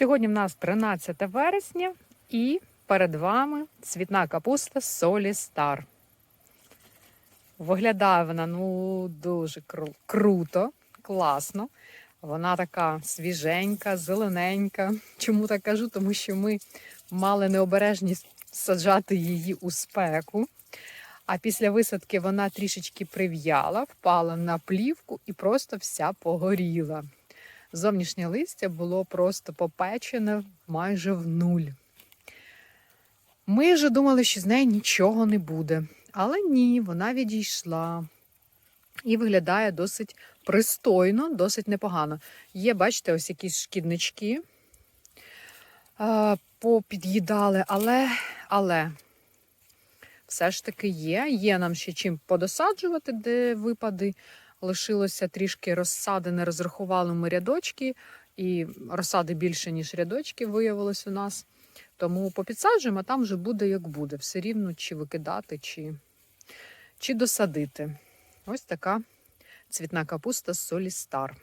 Сьогодні в нас 13 вересня і перед вами цвітна капуста Солі Стар. Виглядає вона ну дуже кру- круто, класно. Вона така свіженька, зелененька. Чому так кажу? Тому що ми мали необережність саджати її у спеку. А після висадки вона трішечки прив'яла, впала на плівку і просто вся погоріла. Зовнішнє листя було просто попечене майже в нуль. Ми вже думали, що з неї нічого не буде. Але ні, вона відійшла і виглядає досить пристойно, досить непогано. Є, бачите, ось якісь шкіднички попід'їдали, але, але все ж таки є. Є нам ще чим подосаджувати, де випади. Лишилося трішки розсади, не розрахували ми рядочки, і розсади більше, ніж рядочки, виявилось у нас. Тому попідсаджуємо, а там вже буде як буде. Все рівно чи викидати, чи, чи досадити. Ось така цвітна капуста з солі Стар.